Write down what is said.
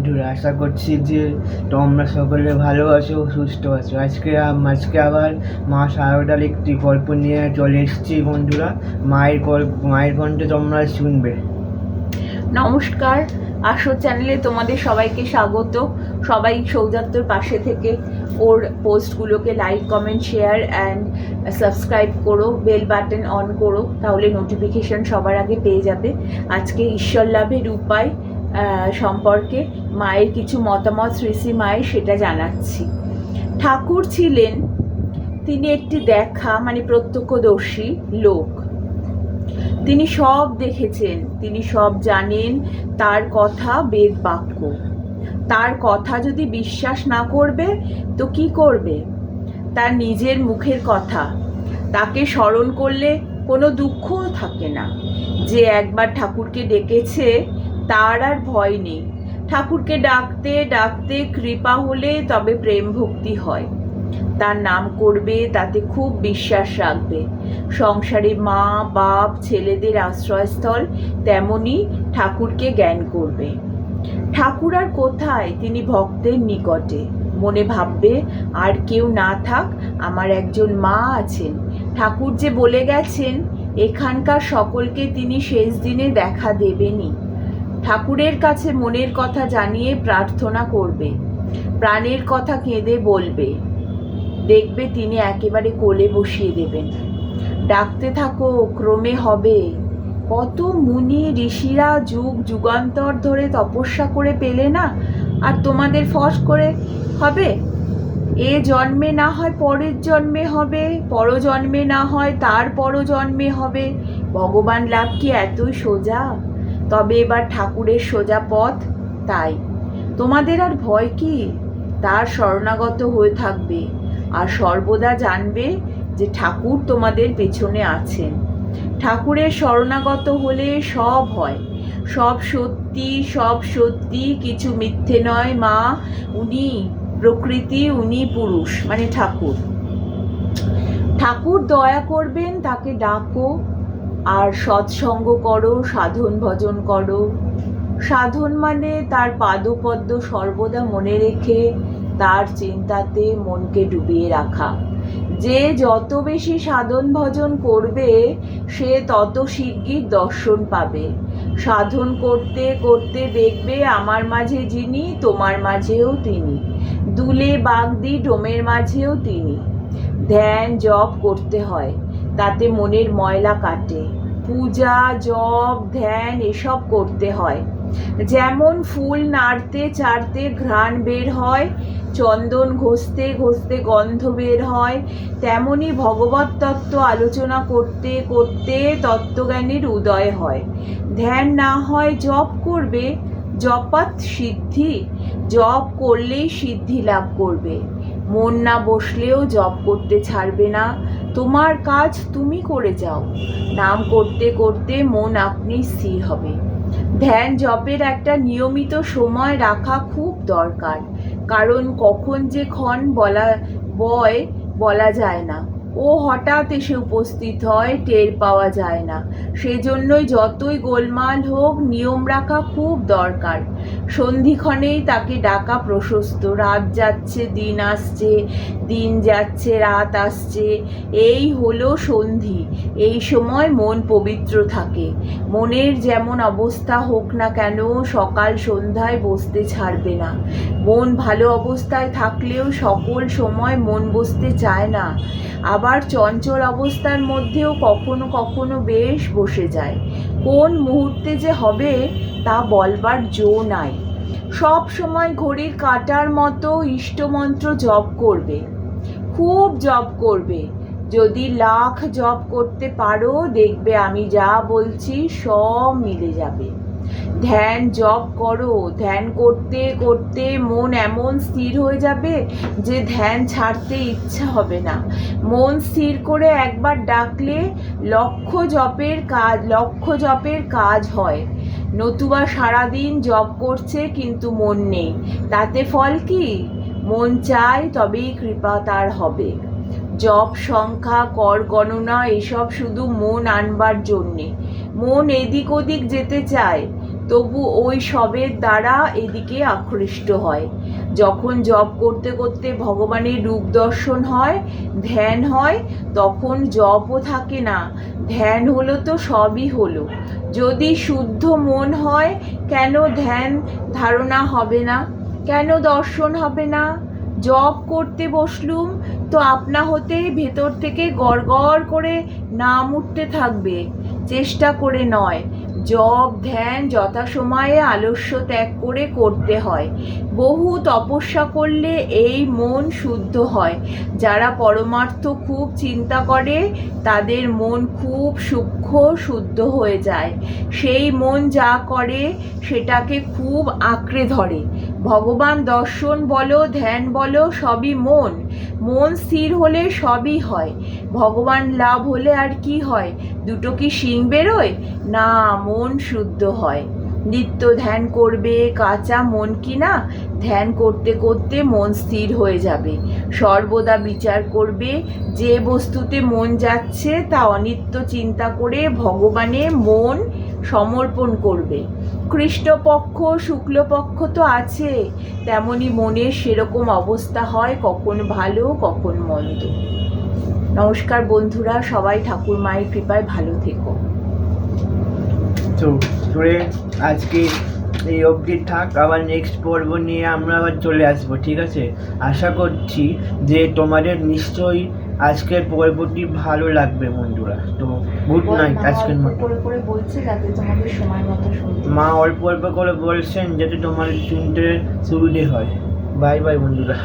বন্ধুরা, আশা করছি যে তোমরা সকলে ভালো আছো, সুস্থ আছো। আজকে আজকে আবার মা সারদার একটি গল্প নিয়ে চলে এসেছি বন্ধুরা। মায়ের গল্প মায়ের কণ্ঠে তোমরা শুনবে। নমস্কার, আসো চ্যানেলে তোমাদের সবাইকে স্বাগত। সবাই সৌজাত্যর পাশে থেকে ওর পোস্টগুলোকে like comment share and subscribe করো বেল বাটন অন করো, তাহলে নোটিফিকেশন সবার আগে পেয়ে যাবে। আজকে ঈশ্বর লাভের উপায় সম্পর্কে মায়ের কিছু মতামত শ্রী শ্রী মায়ের সেটা জানাচ্ছি। ঠাকুর ছিলেন তিনি একটি দেখা মানে প্রত্যক্ষদর্শী লোক। তিনি সব দেখেছেন, তিনি সব জানেন, তার কথা বেদ বাক্য। তার কথা যদি বিশ্বাস না করবে, তো কি করবে? তার নিজের মুখের কথা। তাকে স্মরণ করলে কোনো দুঃখ থাকে না। যে একবার ঠাকুরকে ডেকেছে তার আর ভয় নেই। ঠাকুরকে ডাকতে ডাকতে কৃপা হলে তবে প্রেম ভক্তি হয়। তার নাম করবে, তাতে খুব বিশ্বাস রাখবে। সংসারে মা, বাপ, ছেলেদের আশ্রয়স্থল তেমনি ঠাকুরকে জ্ঞান করবে। ঠাকুর আর কোথায়? তিনি ভক্তের নিকটে। মনে ভাববে, আর কেউ না থাক, আমার একজন মা আছেন। ঠাকুর যে বলে গেছেন, এখানকার সকলকে তিনি শেষ দিনে দেখা দেবেনই। ঠাকুরের কাছে মনের কথা জানিয়ে প্রার্থনা করবে। প্রাণের কথা কেঁদে বলবে। দেখবে তিনি একেবারে কোলে বসিয়ে দেবেন। ডাকতে থাকো, ক্রমে হবে। কত মুনি ঋষিরা যুগ যুগান্তর ধরে তপস্যা করে পেলে না? আর তোমাদের ফস করে হবে? এ জন্মে না হয় পরের জন্মে হবে, পরজন্মে না হয় তার পরজন্মে হবে। ভগবান লাভ কি এতই সোজা? তবে এবার ঠাকুরের সোজা পথ তাই। তোমাদের আর ভয় কি? তার শরণাগত হয়ে থাকবে আর সর্বদা জানবে যে ঠাকুর তোমাদের পেছনে আছেন। ঠাকুরের শরণাগত হলে সব হয়। সব সত্যি সব সত্যি, কিছু মিথ্যে নয় মা, উনি প্রকৃতি, উনি পুরুষ মানে ঠাকুর। ঠাকুর দয়া করবেন, তাকে ডাকো আর সৎসঙ্গ করো, সাধন ভজন করো। সাধন মানে তার পাদপদ্ম সর্বদা মনে রেখে, তার চিন্তাতে মনকে ডুবিয়ে রাখা। যে যত বেশি সাধন ভজন করবে, সে তত শিগগির দর্শন পাবে। সাধন করতে করতে দেখবে আমার মাঝে যিনি, তোমার মাঝেও তিনি। দুলে বাগদি ডোমের মাঝেও তিনি। ধ্যান, জপ করতে হয়। তাতে মনের ময়লা কাটে। পূজা, জপ, ধ্যান এসব করতে হয়। যেমন ফুল নাড়তে চাড়তে ঘ্রাণ বের হয়, চন্দন ঘষতে ঘষতে গন্ধ বের হয়, তেমনি ভগবত তত্ত্ব আলোচনা করতে করতে তত্ত্বজ্ঞানের উদয় হয়। ধ্যান না হয় জপ করবে, জপাত সিদ্ধি, জপ করলেই সিদ্ধি লাভ করবে। মন না বসলেও জপ করতে ছাড়বে না। তোমার কাজ তুমি করে যাও। নাম করতে করতে মন আপনি স্থির হবে। ধ্যান জপের একটা নিয়মিত সময় রাখা খুব দরকার। কারণ কখন যে ক্ষণ বলা, বয় বলা যায় না। ও হঠাৎ এসে উপস্থিত হয়, টের পাওয়া যায় না। সেজন্যই যতই গোলমাল হোক, নিয়ম রাখা খুব দরকার। সন্ধিক্ষণেই তাকে ডাকা প্রশস্ত, রাত যাচ্ছে, দিন আসছে, দিন যাচ্ছে, রাত আসছে। এই হলো সন্ধি। এই সময় মন পবিত্র থাকে। মনের যেমন অবস্থা হোক না কেন, সকাল সন্ধ্যায় বসতে ছাড়বে না। মন ভালো অবস্থায় থাকলেও সকল সময় মন বসতে চায় না। আবার চঞ্চল অবস্থার মধ্যেও কখনো কখনো বেশ বসে যায়। কোন মুহূর্তে যে হবে, তা বলবার জো নাই। সব সময় ঘড়ির কাটার মতো ইষ্টমন্ত্র জপ করবে। খুব জপ করবে। যদি লাখ জপ করতে পারো, দেখবে আমি যা বলছি সব মিলে যাবে। ধ্যান জপ করো। ধ্যান করতে করতে মন এমন স্থির হয়ে যাবে যে ধ্যান ছাড়তে ইচ্ছা হবে না। মন স্থির করে একবার ডাকলে লক্ষ জপের কাজ, লক্ষ জপের কাজ হয়। নতুবা সারাদিন জপ করছে কিন্তু মন নেই। তাতে ফল কি? মন চায় তবেই কৃপা তার হবে। জপ সংখ্যা কর গণনা, এসব শুধু মন আনবার জন্যে। মন এদিক ওদিক যেতে চায়, তবু ওই সবের দ্বারা এদিকে আকৃষ্ট হয়। যখন জপ করতে করতে ভগবানের রূপ দর্শন হয়, ধ্যান হয়, তখন জপও থাকে না, ধ্যান হলো তো সবই হলো। যদি শুদ্ধ মন হয়, কেন ধ্যান ধারণা হবে না? কেন দর্শন হবে না? জব করতে বসলুম, তো আপনা হতেই ভেতর থেকে গড়গড় করে নাম উঠতে থাকবে। চেষ্টা করে নয় জব ধ্যান যথাসময়ে আলস্য ত্যাগ করে করতে হয়। বহু তপস্যা করলে এই মন শুদ্ধ হয়। যারা পরমার্থ খুব চিন্তা করে, তাদের মন খুব সূক্ষ্ম, শুদ্ধ হয়ে যায়। সেই মন যা করে, সেটাকে খুব আঁকড়ে ধরে। ভগবান দর্শন বলো, ধ্যান বলো, সবই মন। মন স্থির হলে সবই হয়। ভগবান লাভ হলে আর কি হয়? দুটো কি শিং বেরোয়? না, মন শুদ্ধ হয়। নিত্য ধ্যান করবে কাঁচা মন কি না ধ্যান করতে করতে মন স্থির হয়ে যাবে। সর্বদা বিচার করবে যে বস্তুতে মন যাচ্ছে তা অনিত্য চিন্তা করে ভগবানে মন সমর্পণ করবে। কৃষ্ণপক্ষ, শুক্লপক্ষ তো আছে। তেমনি মনের সেরকম অবস্থা হয় কখন ভালো, কখন মন্দ। নমস্কার বন্ধুরা, সবাই ঠাকুর মায়ের কৃপায় ভালো থেকো। আজকে এই অবধি থাক আবার নেক্সট পর্ব নিয়ে আমরা আবার চলে আসব ঠিক আছে? আশা করছি যে তোমাদের নিশ্চয়ই আজকের পর্বটি ভালো লাগবে বন্ধুরা। তো গুড নাইট আজকের মতো। মা অল্প অল্প করে বলছেন যাতে তোমার শুনতে সুবিধে হয়। বাই বাই বন্ধুরা।